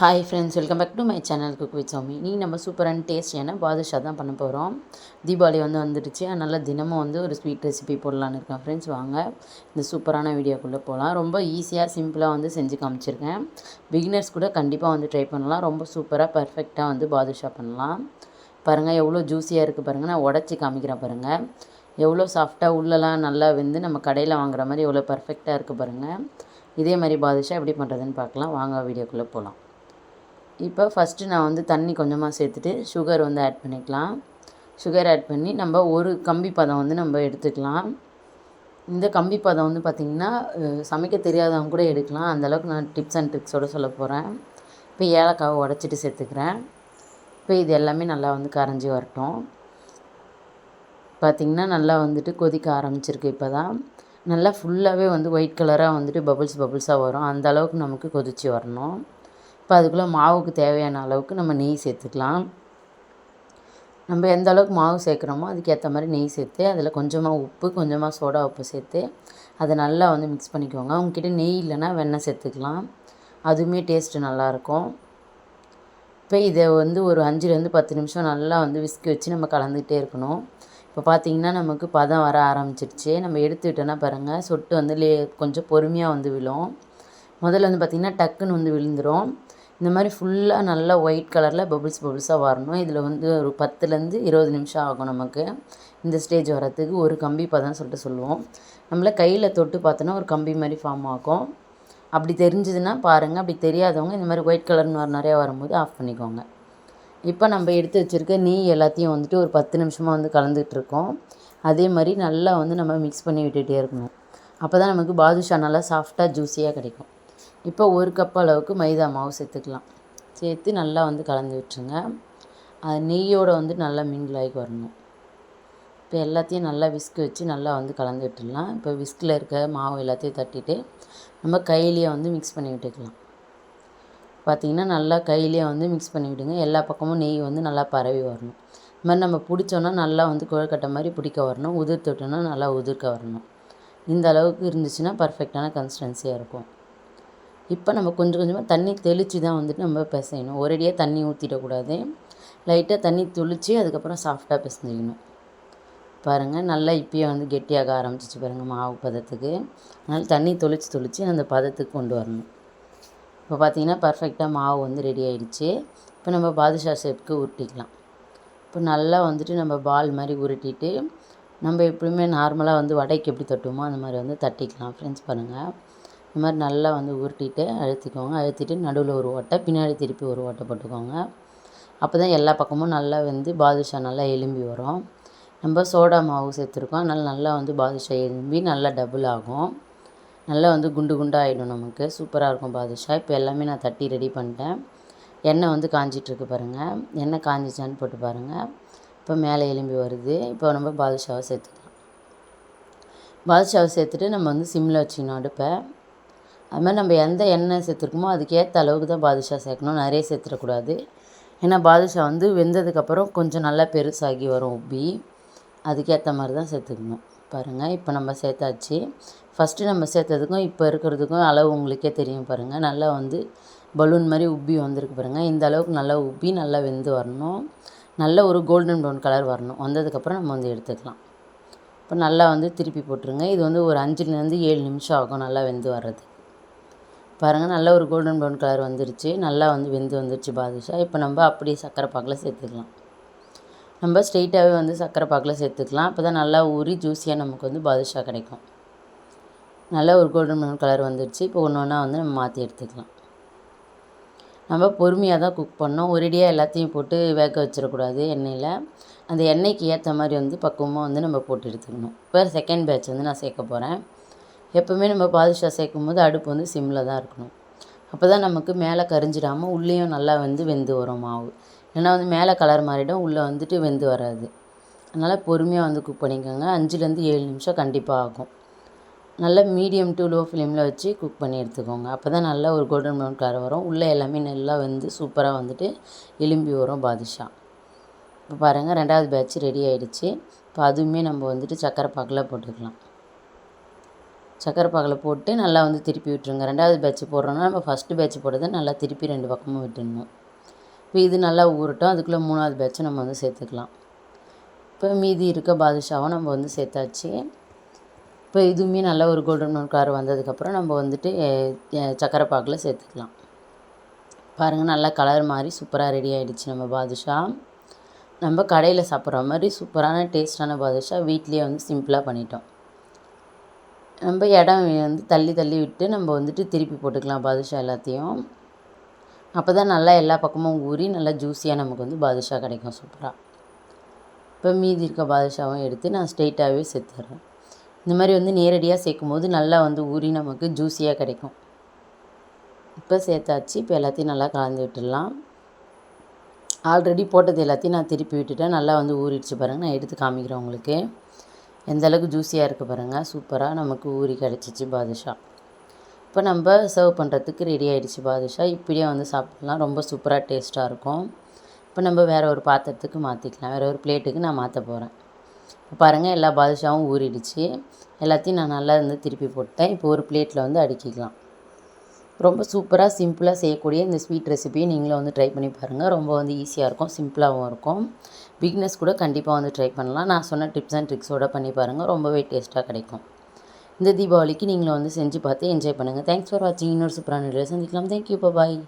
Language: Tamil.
Hi friends welcome back to my channel cook with Sami நீ நம்ம சூப்பரான டேஸ்டியான பாதுஷா தான் பண்ண போகிறோம் தீபாவளி வந்து வந்துடுச்சு. அதனால் தினமும் வந்து ஒரு ஸ்வீட் ரெசிபி போடலான்னு இருக்கேன் ஃப்ரெண்ட்ஸ் வாங்க இந்த சூப்பரான வீடியோக்குள்ளே போகலாம் ரொம்ப ஈஸியாக சிம்பிளாக வந்து செஞ்சு காமிச்சிருக்கேன். பிகினர்ஸ் கூட கண்டிப்பாக வந்து ட்ரை பண்ணலாம். ரொம்ப சூப்பராக பர்ஃபெக்டாக வந்து பாதுஷா பண்ணலாம். பாருங்கள் எவ்வளோ ஜூஸியாக இருக்குது பாருங்கள் நான் உடச்சி காமிக்கிறேன் பாருங்கள் எவ்வளோ சாஃப்டாக உள்ளெல்லாம் நல்லா வந்து நம்ம கடையில் வாங்குற மாதிரி எவ்வளோ பர்ஃபெக்டாக இருக்குது பாருங்கள் இதே மாதிரி பாதுஷா எப்படி பண்ணுறதுன்னு பார்க்கலாம். வாங்க வீடியோக்குள்ளே போகலாம் இப்போ ஃபஸ்ட்டு நான் வந்து தண்ணி கொஞ்சமாக சேர்த்துட்டு சுகர் வந்து ஆட் பண்ணிக்கலாம். சுகர் ஆட் பண்ணி நம்ம ஒரு கம்பி பதம் வந்து நம்ம எடுத்துக்கலாம். இந்த கம்பி பதம் வந்து பார்த்திங்கன்னா சமைக்க தெரியாதவங்க கூட எடுக்கலாம். அந்தளவுக்கு நான் டிப்ஸ் அண்ட் ட்ரிக்ஸோடு சொல்ல போகிறேன் இப்போ ஏலக்காவை உடச்சிட்டு சேர்த்துக்கிறேன். இப்போ இது எல்லாமே நல்லா வந்து கரைஞ்சி வரட்டும். பார்த்திங்கன்னா நல்லா வந்துட்டு கொதிக்க ஆரம்பிச்சிருக்கு இப்போ தான் நல்லா ஃபுல்லாகவே வந்து ஒயிட் கலராக வந்துட்டு பபுள்ஸ் பபுள்ஸாக வரும். அந்த அளவுக்கு நமக்கு கொதித்து வரணும். இப்போ அதுக்குள்ளே மாவுக்கு தேவையான அளவுக்கு நம்ம நெய் சேர்த்துக்கலாம். நம்ம எந்த அளவுக்கு மாவு சேர்க்குறோமோ அதுக்கேற்ற மாதிரி நெய் சேர்த்து அதில் கொஞ்சமாக உப்பு கொஞ்சமாக சோடா உப்பு சேர்த்து அதை நல்லா வந்து மிக்ஸ் பண்ணிக்கோங்க. உங்ககிட்ட நெய் இல்லைன்னா வெண்ணெய் சேர்த்துக்கலாம். அதுவுமே டேஸ்ட்டு நல்லாயிருக்கும். இப்போ இதை வந்து ஒரு அஞ்சுலேருந்து பத்து நிமிஷம் நல்லா வந்து விஸ்கி வச்சு நம்ம கலந்துக்கிட்டே இருக்கணும். இப்போ பார்த்திங்கன்னா நமக்கு பதம் வர ஆரம்பிச்சிருச்சு. நம்ம எடுத்துக்கிட்டோன்னா பாருங்கள் சொட்டு வந்து லே கொஞ்சம் பொறுமையாக வந்து விழும். முதல்ல வந்து பார்த்திங்கன்னா டக்குன்னு வந்து விழுந்துடும் இந்த மாதிரி ஃபுல்லாக நல்லா ஒயிட் கலரில் பபுள்ஸ் பபுள்ஸாக வரணும். இதில் வந்து ஒரு பத்துலேருந்து இருபது நிமிஷம் ஆகும் நமக்கு. இந்த ஸ்டேஜ் வரத்துக்கு ஒரு கம்பி பதம் சொல்லிட்டு சொல்லுவோம். நம்மள கையில் தொட்டு பார்த்தோன்னா ஒரு கம்பி மாதிரி ஃபார்ம் ஆகும். அப்படி தெரிஞ்சதுன்னா பாருங்கள் அப்படி தெரியாதவங்க இந்த மாதிரி ஒயிட் கலர்னு வர நிறையா வரும்போது ஆஃப் பண்ணிக்கோங்க. இப்போ நம்ம எடுத்து வச்சுருக்க நெய் எல்லாத்தையும் வந்துட்டு ஒரு பத்து நிமிஷமாக வந்து கலந்துகிட்ருக்கோம் அதே மாதிரி நல்லா வந்து நம்ம மிக்ஸ் பண்ணி விட்டுகிட்டே இருக்கணும். அப்போ தான் நமக்கு பாதுஷா நல்லா சாஃப்டாக ஜூஸியாக கிடைக்கும். இப்போ ஒரு கப் அளவுக்கு மைதா மாவு சேர்த்துக்கலாம். சேர்த்து நல்லா வந்து கலந்து விட்டுருங்க. அது நெய்யோடு வந்து நல்லா மிங்கிள் ஆகி வரணும். இப்போ எல்லாத்தையும் நல்லா விஸ்க் வச்சு நல்லா வந்து கலந்து விட்டுடலாம். இப்போ விஸ்கில் இருக்க மாவு எல்லாத்தையும் தட்டிட்டு நம்ம கையிலேயே வந்து மிக்ஸ் பண்ணி விட்டுக்கலாம். பார்த்திங்கன்னா நல்லா கையிலேயே வந்து மிக்ஸ் பண்ணி விடுங்க. எல்லா பக்கமும் நெய் வந்து நல்லா பரவி வரணும். இது மாதிரி நம்ம பிடிச்சோன்னா நல்லா வந்து குழக்கட்டை மாதிரி பிடிக்க வரணும். உதிர்த்து விட்டோன்னா நல்லா உதிர்க்க வரணும். இந்த அளவுக்கு இருந்துச்சுன்னா பர்ஃபெக்டான கன்சிஸ்டன்சியாக இருக்கும். இப்போ நம்ம கொஞ்சம் கொஞ்சமாக தண்ணி தெளித்து தான் வந்துட்டு நம்ம பிசையணும். ஒரேடியாக தண்ணி ஊற்றிடக்கூடாது லைட்டாக தண்ணி தெளித்து அதுக்கப்புறம் சாஃப்டாக பிசைஞ்சிக்கணும். பாருங்கள் நல்லா இப்பயே வந்து கெட்டியாக ஆரம்பிச்சிச்சு பாருங்கள் மாவு பதத்துக்கு. அதனால் தண்ணி தொளிச்சு தொளித்து அந்த பதத்துக்கு கொண்டு வரணும். இப்போ பார்த்திங்கன்னா பர்ஃபெக்டாக மாவு வந்து ரெடி ஆகிடுச்சு இப்போ நம்ம பாதுஷா ஷேப்புக்கு உருட்டிக்கலாம். இப்போ நல்லா வந்துட்டு நம்ம பால் மாதிரி உருட்டிட்டு நம்ம எப்படியுமே நார்மலாக வந்து வடைக்கு எப்படி தட்டுவோமோ அந்த மாதிரி வந்து தட்டிக்கலாம். ஃப்ரெண்ட்ஸ் பாருங்கள் இந்த மாதிரி நல்லா வந்து உருட்டிட்டு அழுத்திக்கோங்க. அழுத்திட்டு நடுவில் ஒரு ஓட்டை பின்னாடி திருப்பி ஒரு ஓட்டை போட்டுக்கோங்க. அப்போ தான் எல்லா பக்கமும் நல்லா வந்து பாதுஷா நல்லா எலும்பி வரும். நம்ம சோடா மாவு சேர்த்துருக்கோம். அதனால் நல்லா வந்து பாதுஷா எலும்பி நல்லா டபுள் ஆகும். நல்லா வந்து குண்டு குண்டாக ஆகிடும் நமக்கு. சூப்பராக இருக்கும் பாதுஷா. இப்போ எல்லாமே நான் தட்டி ரெடி பண்ணிட்டேன். எண்ணெய் வந்து காஞ்சிட்ருக்கு பாருங்கள் எண்ணெய் காஞ்சிச்சான்னு போட்டு பாருங்கள் இப்போ மேலே எலும்பி வருது. இப்போ நம்ம பாதுஷாவை சேர்த்துக்கலாம். பாதுஷாவை சேர்த்துட்டு நம்ம வந்து சிம்மில் வச்சுக்கணும் அடுப்பை அது மாதிரி நம்ம எந்த எண்ணெய் சேர்த்துருக்கோமோ அதுக்கேற்ற அளவுக்கு தான் பாதுஷா சேர்க்கணும். நிறைய சேர்த்துடக்கூடாது. ஏன்னா பாதுஷா வந்து வெந்ததுக்கப்புறம் கொஞ்சம் நல்லா பெருசாகி வரும் உப்பி. அதுக்கேற்ற மாதிரி தான் சேர்த்துக்கணும். பாருங்கள் இப்போ நம்ம சேர்த்தாச்சு. ஃபஸ்ட்டு நம்ம சேர்த்ததுக்கும் இப்போ இருக்கிறதுக்கும் அளவு உங்களுக்கே தெரியும் பாருங்கள் நல்லா வந்து பலூன் மாதிரி உப்பி வந்திருக்கு பாருங்கள் இந்த அளவுக்கு நல்லா உப்பி நல்லா வெந்து வரணும். நல்ல ஒரு கோல்டன் ப்ரௌன் கலர் வரணும். வந்ததுக்கப்புறம் நம்ம வந்து எடுத்துக்கலாம். இப்போ நல்லா வந்து திருப்பி போட்டுருங்க. இது வந்து ஒரு அஞ்சுலேருந்து ஏழு நிமிஷம் ஆகும் நல்லா வெந்து வர்றது பாருங்கள் நல்ல ஒரு கோல்டன் ப்ரௌன் கலர் வந்துருச்சு. நல்லா வந்து வெந்து வந்துருச்சு பாதுஷா. இப்போ நம்ம அப்படியே சர்க்கரை பாக்கில் சேர்த்துக்கலாம். நம்ம ஸ்ட்ரெயிட்டாகவே வந்து சர்க்கரை பாக்கில் சேர்த்துக்கலாம். அப்போ தான் நல்லா ஊறி ஜூஸியாக நமக்கு வந்து பாதுஷா கிடைக்கும். நல்ல ஒரு கோல்டன் ப்ரௌன் கலர் வந்துருச்சு. இப்போ ஒன்று ஒன்றா வந்து நம்ம மாற்றி எடுத்துக்கலாம். நம்ம பொறுமையாக தான் குக் பண்ணோம். ஒரேடியாக எல்லாத்தையும் போட்டு வேக வச்சிடக்கூடாது எண்ணெயில். அந்த எண்ணெய்க்கு ஏற்ற மாதிரி வந்து பக்குவமாக வந்து நம்ம போட்டு எடுத்துக்கணும். இப்போ செகண்ட் பேட்ச் வந்து நான் சேர்க்க போகிறேன் எப்போவுமே நம்ம பாதுஷா சேர்க்கும் போது அடுப்பு வந்து சிம்மில் தான் இருக்கணும். அப்போ தான் நமக்கு மேலே கரிஞ்சிடாமல் உள்ளேயும் நல்லா வந்து வெந்து வரும் மாவு. ஏன்னா வந்து மேலே கலர் மாறிடும் உள்ளே வந்துட்டு வெந்து வராது. அதனால் பொறுமையாக வந்து குக் பண்ணிக்கோங்க. அஞ்சுலேருந்து ஏழு நிமிஷம் கண்டிப்பாக ஆகும். நல்லா மீடியம் டு லோ ஃப்ளேமில் வச்சு குக் பண்ணி எடுத்துக்கோங்க. அப்போ தான் நல்லா ஒரு கோல்டன் ப்ரௌன் கலர் வரும். உள்ளே எல்லாமே நல்லா வந்து சூப்பராக வந்துட்டு எலும்பி வரும் பாதுஷா. இப்போ பாருங்கள் ரெண்டாவது பேட்ச் ரெடி ஆகிடுச்சு இப்போ அதுவுமே நம்ம வந்துட்டு சக்கரை பாக்கில் போட்டுக்கலாம். சக்கரை பாகில் போட்டு நல்லா வந்து திருப்பி விட்டுருங்க. ரெண்டாவது பேட்ச் போடுறோன்னா நம்ம ஃபஸ்ட்டு பேட்ச் போட்டதை நல்லா திருப்பி ரெண்டு பக்கமும் விட்டுடணும். இப்போ இது நல்லா ஊறட்டும். அதுக்குள்ளே மூணாவது பேட்சை நம்ம வந்து சேர்த்துக்கலாம். இப்போ மீதி இருக்க பாதுஷாவும் நம்ம வந்து சேர்த்தாச்சு. இப்போ இதுவுமே நல்ல ஒரு கோல்டன் ப்ரௌன் கலர் வந்ததுக்கப்புறம் நம்ம வந்துட்டு சக்கரை பாக்கில் சேர்த்துக்கலாம். பாருங்கள் நல்லா கலர் மாதிரி சூப்பராக ரெடி ஆகிடுச்சு நம்ம பாதுஷா. நம்ம கடையில் சாப்பிட்ற மாதிரி சூப்பரான டேஸ்ட்டான பாதுஷா வீட்லேயே வந்து சிம்பிளாக பண்ணிட்டோம். நம்ம இடம் வந்து தள்ளி தள்ளி விட்டு நம்ம வந்துட்டு திருப்பி போட்டுக்கலாம் பாதுஷா எல்லாத்தையும். அப்போ தான் நல்லா எல்லா பக்கமும் ஊறி நல்லா ஜூஸியாக நமக்கு வந்து பாதுஷா கிடைக்கும் சூப்பராக இப்போ மீதி இருக்க பாதுஷாவும் எடுத்து நான் ஸ்ட்ரெயிட்டாகவே சேர்த்துட்றேன் இந்த மாதிரி வந்து நேரடியாக சேர்க்கும் போது நல்லா வந்து ஊறி நமக்கு ஜூஸியாக கிடைக்கும். இப்போ சேர்த்தாச்சு. இப்போ எல்லாத்தையும் நல்லா கலந்து விட்டுடலாம். ஆல்ரெடி போட்டது எல்லாத்தையும் நான் திருப்பி விட்டுட்டேன். நல்லா வந்து ஊறிடுச்சு பாருங்கள் நான் எடுத்து காமிக்கிறேன் உங்களுக்கு. எந்த அளவுக்கு ஜூஸியாக இருக்குது பாருங்கள் சூப்பராக நமக்கு ஊறி கிடச்சிச்சு பாதுஷா. இப்போ நம்ம சர்வ் பண்ணுறதுக்கு ரெடி ஆகிடுச்சு பாதுஷா. இப்படியே வந்து சாப்பிட்லாம். ரொம்ப சூப்பராக டேஸ்ட்டாக இருக்கும். இப்போ நம்ம வேறு ஒரு பாத்திரத்துக்கு மாற்றிக்கலாம் வேறு ஒரு பிளேட்டுக்கு நான் மாற்ற போகிறேன் இப்போ பாருங்கள் எல்லா பாதுஷாவும் ஊறிடுச்சு. எல்லாத்தையும் நான் நல்லா இருந்து திருப்பி போட்டேன் இப்போ ஒரு பிளேட்டில் வந்து அடுக்கிக்கலாம். ரொம்ப சூப்பராக சிம்பிளாக செய்யக்கூடிய இந்த ஸ்வீட் ரெசிபியை நீங்களும் வந்து ட்ரை பண்ணி பாருங்கள் ரொம்ப வந்து ஈஸியாக இருக்கும் சிம்பிளாகவும் இருக்கும். பிக்னஸ் கூட கண்டிப்பாக வந்து ட்ரை பண்ணலாம். நான் சொன்ன டிப்ஸ் அண்ட் ட்ரிக்ஸோடு பண்ணி பாருங்கள் ரொம்பவே டேஸ்ட்டாக கிடைக்கும். இந்த தீபாவளிக்கு நீங்களும் வந்து செஞ்சு பார்த்து என்ஜாய் பண்ணுங்கள் தேங்க்ஸ் ஃபார் வாட்சிங் இன்னொரு சூப்பரான வீடியோ சந்திக்கலாம். Thank you bye